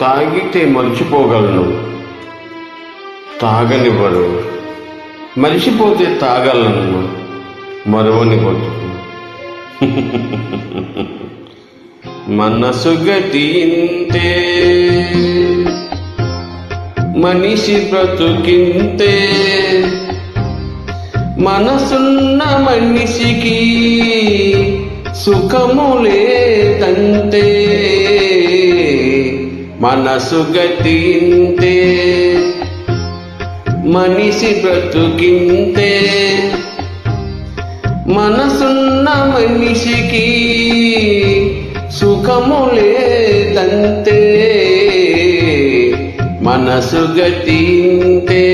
తాగితే మర్చిపోగలను. తాగనివ్వడు మరిచిపోతే తాగలను మరువని బతుకు. మనసు గతింతే మనిషి బ్రతుకింతే మనసున్న మనిషికి సుఖము లేదంతే మనసు గతింతే మనిషి బ్రతుకింతే మనసున్న మనిషికి సుఖము లేదంతే మనసు గతింతే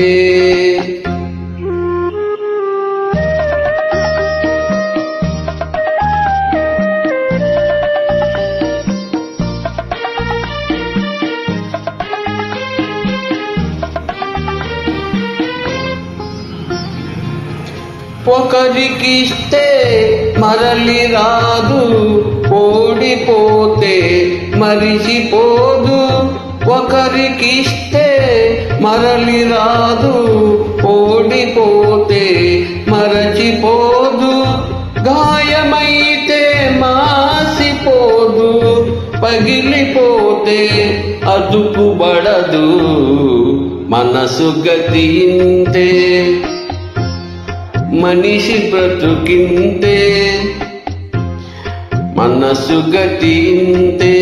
ఒకరికిస్తే మరలి రాదు ఓడిపోతే మరిచిపోదు. ఒకరికిస్తే మరలి రాదు ఓడిపోతే మరచిపోదు. గాయమైతే మాసిపోదు పగిలిపోతే అదుపుబడదు మనసు గతింతే మనిషి బ్రతుకింతే మనసు గతింతే.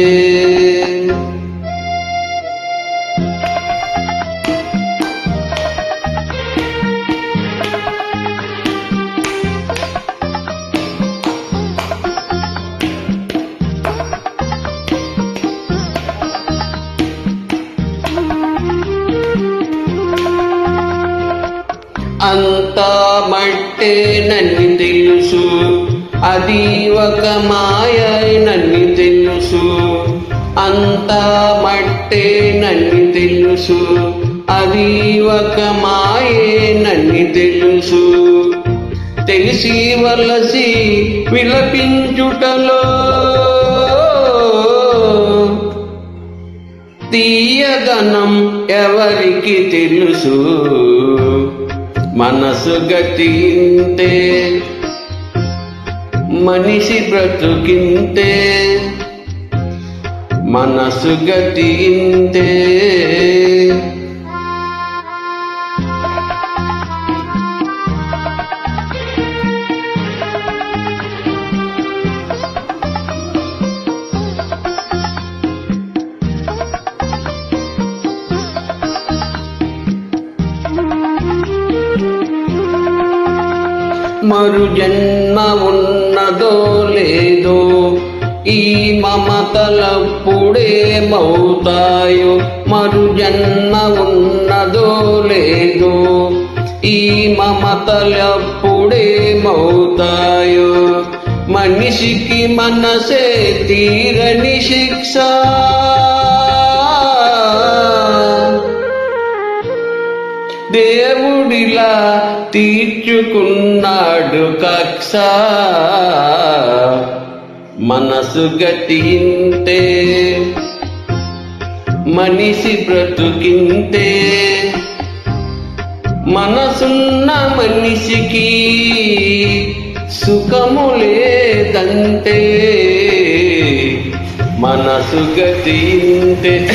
అంతా మట్టేనని తెలుసు. అది ఒక మాయనని తెలుసు. అంతా మట్టేనని తెలుసు. అది ఒక మాయేనని తెలుసు. తెలిసి వలసి విలపించుటలో తీయదనం ఎవరికి తెలుసు? మనసు గతింతే మనిషి బ్రతుకింతే మనసు మరు జన్మ ఉన్నదో లేదో ఈ మమతలప్పుడే మౌతాయో. మరు జన్మ ఉన్నదో లేదో ఈ మమతలప్పుడే మౌతాయో. మనిషికి మనసే తీరని శిక్ష. దేవుడిలా తీర్చుకున్నాడు కక్ష. మనసు గతింతే మనిషి బ్రతుకింతే మనసున్న మనిషికి సుఖము లేదంతే మనసు గతింతే